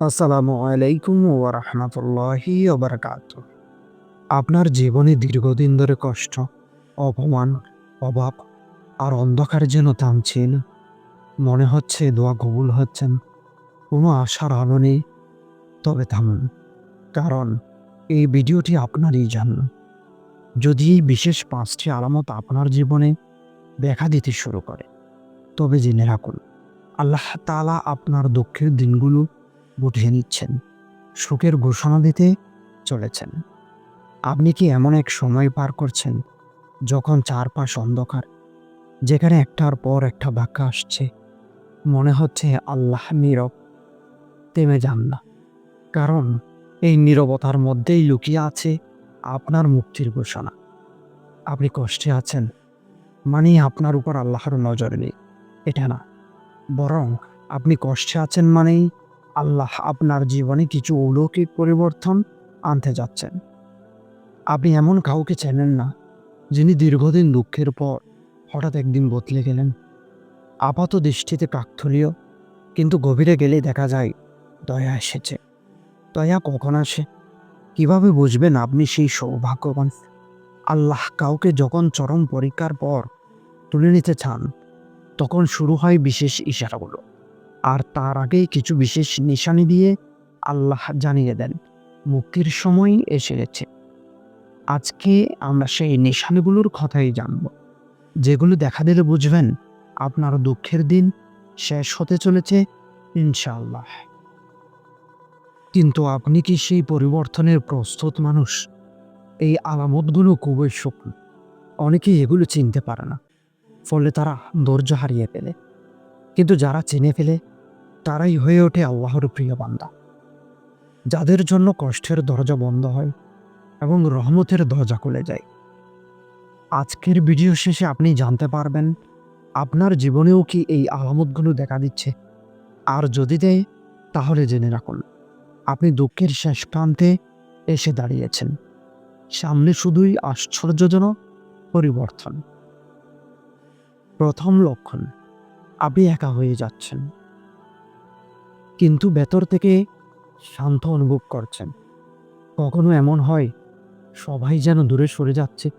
আসসালামু আলাইকুম ওরহমতুল্লাহি ওবরকাত আপনার জীবনে দীর্ঘদিন ধরে কষ্ট, অপমান, অভাব আর অন্ধকার যেন থামছে না। মনে হচ্ছে দোয়া কবুল হচ্ছেন কোনো আশার আলো নেই। তবে থামুন, কারণ এই ভিডিওটি আপনারই জন্য। যদি এই বিশেষ পাঁচটি আলামত আপনার জীবনে দেখা দিতে শুরু করে, তবে জেনে রাখুন, আল্লাহ তাআলা আপনার দুঃখের দিনগুলো গুটিয়ে নিচ্ছেন। সুখের ঘোষণা দিতে চলেছেন। আপনি কি এমন এক সময় পার করছেন যখন চারপাশ অন্ধকার, যেখানে একটার পর একটা বাক্য আসছে? মনে হচ্ছে আল্লাহ নীরব, থেমে যান না। কারণ এই নীরবতার মধ্যেই লুকিয়ে আছে আপনার মুক্তির ঘোষণা। আপনি কষ্টে আছেন মানে আপনার উপর আল্লাহর নজর নেই। এটা না, বরং আপনি কষ্টে আছেন মানেই আল্লাহ আপনার জীবনে কিছু অলৌকিক পরিবর্তন আনতে যাচ্ছেন। আপনি এমন কাউকে চেনেন না, যিনি দীর্ঘদিন দুঃখের পর হঠাৎ একদিন বদলে গেলেন। আপাত দৃষ্টিতে কাকথলীয়, কিন্তু গভীরে গেলে দেখা যায়, দয়া এসেছে। দয়া কখন আসে? কীভাবে বুঝবেন আপনি সেই সৌভাগ্যবান? আল্লাহ কাউকে যখন চরম পরীক্ষার পর তুলে নিতে চান, তখন শুরু হয় বিশেষ ইশারাগুলো। আর তার আগেই কিছু বিশেষ নিশানি দিয়ে আল্লাহ জানিয়ে দেন, মুক্তির সময় এসে গেছে আজকে আমরা সেই নিশানিগুলোর কথাই জানব। যেগুলো দেখা দিলে বুঝবেন, আপনার দুঃখের দিন শেষ হতে চলেছে, ইনশাআল্লাহ। কিন্তু আপনি কি সেই পরিবর্তনের প্রস্তুত মানুষ? এই আলামতগুলো খুবই শুকন অনেকেই এগুলো চিনতে পারে না, ফলে তারা ধৈর্য হারিয়ে ফেলে। কিন্তু যারা চিনে ফেলে, তারাই হয়ে ওঠে আল্লাহর প্রিয় বান্দা। যাদের জন্য কষ্টের দরজা বন্ধ হয় এবং রহমতের দরজা খুলে যায়। আজকের ভিডিও শেষে আপনি জানতে পারবেন, আপনার জীবনেও কি এই আলামতগুলো দেখা দিচ্ছে? আর যদি দেয়, তাহলে জেনে রাখুন, আপনি দুঃখের শেষ প্রান্তে এসে দাঁড়িয়েছেন। সামনে শুধুই আশ্চর্যজনক পরিবর্তন। প্রথম লক্ষণ আপনি একা হয়ে যাচ্ছেন। কিন্তু ভেতর থেকে শান্ত অনুভব করছেন। কখনো এমন হয়, সবাই যেন দূরে সরে যাচ্ছে।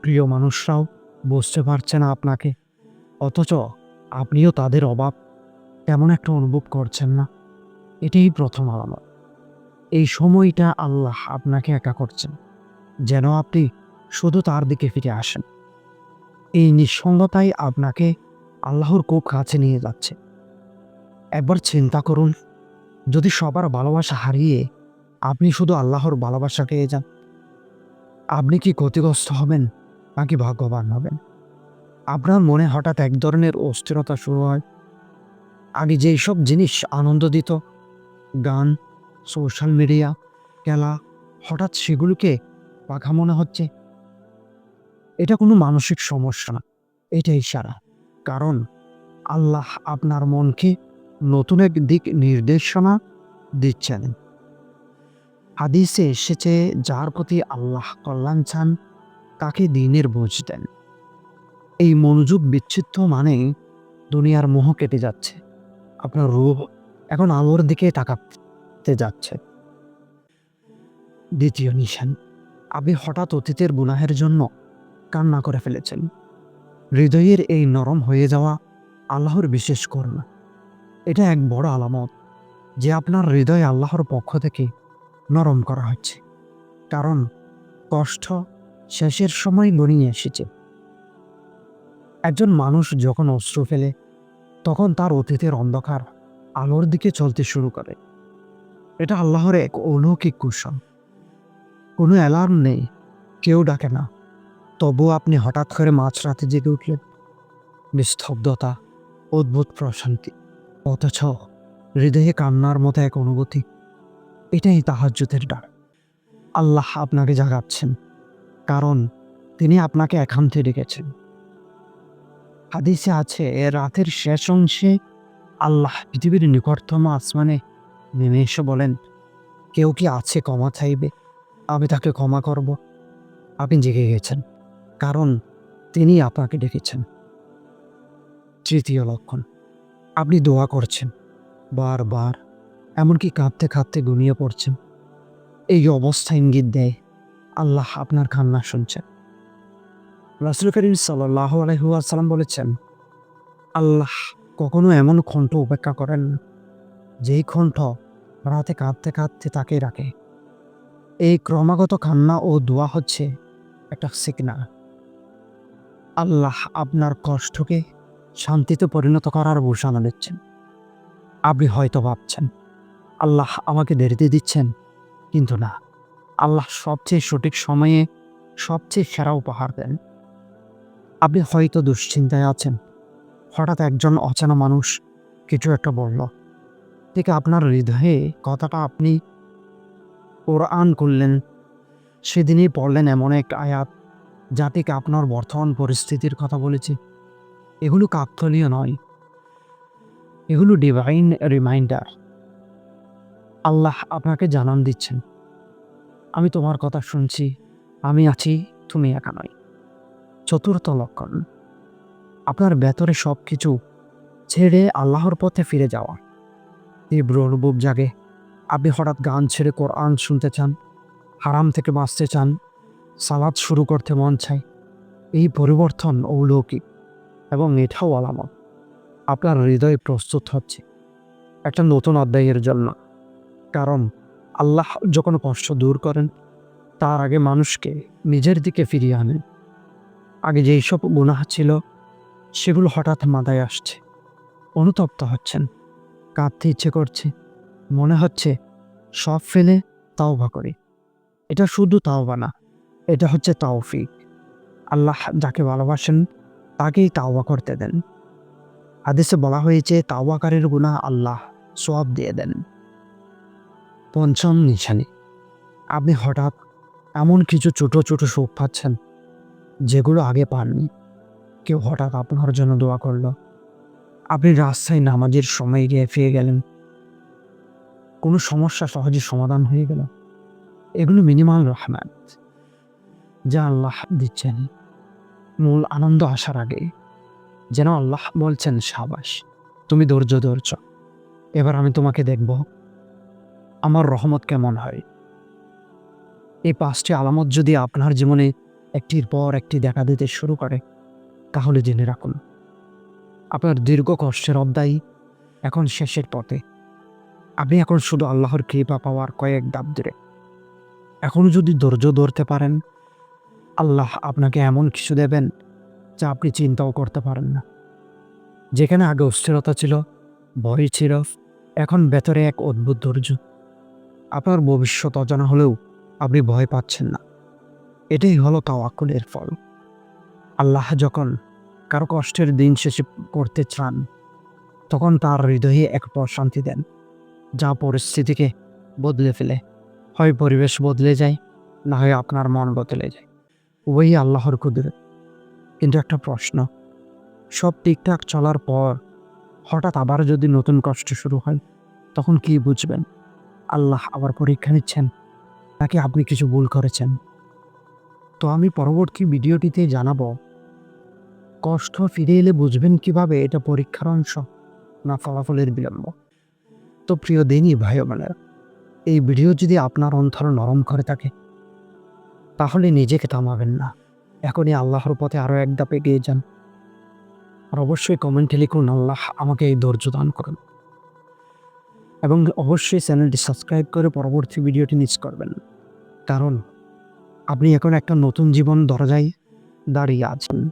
প্রিয় মানুষরাও বুঝতে পারছে না আপনাকে। অথচ আপনিও তাদের অভাব তেমন একটা অনুভব করছেন না। এটাই প্রথম আলামত। এই সময়টা আল্লাহ আপনাকে একা করছেন, যেন আপনি শুধু তার দিকে ফিরে আসেন। এই নিঃসঙ্গতাই আপনাকে আল্লাহর খুব কাছে নিয়ে যাচ্ছে। একবার চিন্তা করুন, যদি সবার ভালোবাসা হারিয়ে আপনি শুধু আল্লাহর ভালোবাসা পেয়ে যান, আপনি কি ক্ষতিগ্রস্ত হবেন নাকি ভাগ্যবান হবেন? আপনার মনে হঠাৎ এক ধরনের অস্থিরতা শুরু হয়। আগে যেই সব জিনিস আনন্দ দিত, গান, সোশ্যাল মিডিয়া, খেলা, হঠাৎ সেগুলোকে পাখা মনে হচ্ছে। এটা কোনো মানসিক সমস্যা না, এটাই ইশারা কারণ আল্লাহ আপনার মনকে নতুন এক দিক নির্দেশনা দিচ্ছেন। হাদিসে এসেছে, যার প্রতি আল্লাহ কল্যাণ চান, তাকে দিনের বোঝ দেন। এই মনোযোগ বিচ্ছিন্ন মানে দুনিয়ার মোহ কেটে যাচ্ছে। আপনার রূপ এখন আলোর দিকে তাকাতে যাচ্ছে। দ্বিতীয় নিশান, আপনি হঠাৎ অতীতের গুনাহের জন্য কান্না করে ফেলেছেন। হৃদয়ের এই নরম হয়ে যাওয়া আল্লাহর বিশেষ করুণা। এটা এক বড় আলামত যে আপনার হৃদয় আল্লাহর পক্ষ থেকে নরম করা হচ্ছে। কারণ কষ্ট শেষের সময় গড়িয়ে এসেছে। একজন মানুষ যখন অস্ত্র ফেলে, তখন তার অতীতের অন্ধকার আলোর দিকে চলতে শুরু করে। এটা আল্লাহর এক অলৌকিক কুশল কোনো অ্যালার্ম নেই, কেউ ডাকে না। তবুও আপনি হঠাৎ করে মাঝরাতে জেগে উঠলেন। নিস্তব্ধতা, অদ্ভুত প্রশান্তি, অথচ হৃদয়ে কান্নার মতো এক অনুভূতি। এটাই তাহাজ্যতের ডাক আল্লাহ আপনাকে জাগাচ্ছেন, কারণ তিনি আপনাকে একান্তে ডেকেছেন। হাদিসে আছে রাতের শেষ অংশে আল্লাহ পৃথিবীর নিকটতম আসমানে নেমে এসে বলেন, কেউ কি আছে ক্ষমা চাইবে? আমি তাকে ক্ষমা করব। আপনি জেগে গেছেন। কারণ তিনি আপনাকে ডেকেছেন। তৃতীয় লক্ষণ, আপনি দোয়া করছেন, বারবার, এমনকি কাঁদতে কাঁদতে ঘুমিয়ে পড়ছেন। এই অবস্থা ইঙ্গিত দেয় আল্লাহ আপনার কান্না শুনছেন। রাসুল করিম সাল্লাহ আলহুয়াসাল্লাম বলেছেন, আল্লাহ কখনো এমন কণ্ঠ উপেক্ষা করেন যেই কণ্ঠ রাতে কাঁদতে কাঁদতে তাকে রাখে। এই ক্রমাগত কান্না ও দোয়া হচ্ছে একটা সিগনাল আল্লাহ আপনার কষ্টকে শান্তিতে পরিণত করার ঘোষণা দিচ্ছেন। আপনি হয়তো ভাবছেন, আল্লাহ আমাকে দেরিতে দিচ্ছেন, কিন্তু না। আল্লাহ সবচেয়ে সঠিক সময়ে সবচেয়ে সেরা উপহার দেন। আপনি হয়তো দুশ্চিন্তায় আছেন। হঠাৎ একজন অচেনা মানুষ কিছু একটা বলল। ঠিক আপনার হৃদয়ে কথাটা আপনি কোরআন করলেন সেদিনই পড়লেন এমন এক আয়াত। থেকে আপনার বর্তমান পরিস্থিতির কথা বলেছি। এগুলো কাকতলীয় নয়। এগুলো ডিভাইন রিমাইন্ডার আল্লাহ আপনাকে জানান দিচ্ছেন। আমি তোমার কথা শুনছি। আমি আছি, তুমি একা নয় চতুর্থ লক্ষণ। আপনার ভেতরে সব কিছু ছেড়ে আল্লাহর পথে ফিরে যাওয়া। তীব্র অনুভব জাগে। আপনি হঠাৎ গান ছেড়ে কোরআন শুনতে চান, হারাম থেকে বাঁচতে চান সালাদ শুরু করতে মন চায়। এই পরিবর্তন অলৌকিক এবং এটাও আলামত। আপনার হৃদয় প্রস্তুত হচ্ছে একটা নতুন অধ্যায়ের জন্য। কারণ আল্লাহ যখন কষ্ট দূর করেন, তার আগে মানুষকে নিজের দিকে ফিরিয়ে আনেন। আগে যেই সব গুনাহ ছিল, সেগুলো হঠাৎ মাথায় আসছে। অনুতপ্ত হচ্ছেন, কাঁদতে ইচ্ছে করছে, মনে হচ্ছে সব ফেলে তাওবা করি। এটা শুধু তাওবা না এটা হচ্ছে তাওফিক আল্লাহ যাকে ভালোবাসেন, তাকেই তাওবা করতে দেন। হাদিসে বলা হয়েছে তাওয়াকারের গুণা আল্লাহ সব দিয়ে দেন। পঞ্চম নিশানি। আপনি হঠাৎ এমন কিছু ছোট ছোট সুখ পাচ্ছেন, যেগুলো আগে পাননি। কেউ হঠাৎ আপনার জন্য দোয়া করল। আপনি রাস্তায় নামাজের সময় গিয়ে ফিরে গেলেন। কোনো সমস্যা সহজে সমাধান হয়ে গেল। এগুলো মিনিমাল রহমান যা আল্লাহ দিচ্ছেন। মূল আনন্দ আসার আগে যেন আল্লাহ বলছেন, সাবাস, তুমি ধৈর্য ধরছ। এবার আমি তোমাকে দেখব আমার রহমত কেমন হয়। এই পাঁচটি আলামত যদি আপনার জীবনে একটির পর একটি দেখা দিতে শুরু করে, তাহলে জেনে রাখুন, আপনার দীর্ঘ কষ্টের অধ্যায় এখন শেষের পথে। আপনি এখন শুধু আল্লাহর কৃপা পাওয়ার কয়েক দাব দূরে। এখনও যদি ধৈর্য ধরতে পারেন আল্লাহ আপনাকে এমন কিছু দেবেন যা আপনি চিন্তাও করতে পারেন না। যেখানে আগে অস্থিরতা ছিল, ভয় ছিল, এখন ভেতরে এক অদ্ভুত ধৈর্য। আপনার ভবিষ্যৎ অজানা হলেও আপনি ভয় পাচ্ছেন না। এটাই হলো তাওয়াক্কুলের ফল। আল্লাহ যখন কারও কষ্টের দিন শেষে করতে চান, তখন তার হৃদয়ে এক প্রশান্তি দেন, যা পরিস্থিতিকে বদলে ফেলে। হয় পরিবেশ বদলে যায়, না হয় আপনার মন বদলে যায়। উভয়ই আল্লাহর কুদরত। কিন্তু একটা প্রশ্ন, সব ঠিকঠাক চলার পর হঠাৎ আবার যদি নতুন কষ্ট শুরু হয়, তখন কি বুঝবেন? আল্লাহ আবার পরীক্ষা নিচ্ছেন, নাকি আপনি কিছু ভুল করেছেন? তো আমি পরবর্তী ভিডিওটিতে জানাব, কষ্ট ফিরে এলে বুঝবেন কীভাবে এটা পরীক্ষার অংশ, না ফলাফলের বিলম্ব। তো প্রিয় দিনই ভাই বোনেরা, এই ভিডিও যদি আপনার অন্তর নরম করে থাকে তাহলে নিজেকে থামাবেন না। এখনই আল্লাহর পথে আরও এক ধাপ এগিয়ে যান। আর অবশ্যই কমেন্টে লিখুন, আল্লাহ আমাকে এই ধৈর্য দান করেন। এবং অবশ্যই চ্যানেলটি সাবস্ক্রাইব করে পরবর্তী ভিডিওটি মিস করবেন। কারণ আপনি এখন একটা নতুন জীবন দরজায় দাঁড়িয়ে আছেন।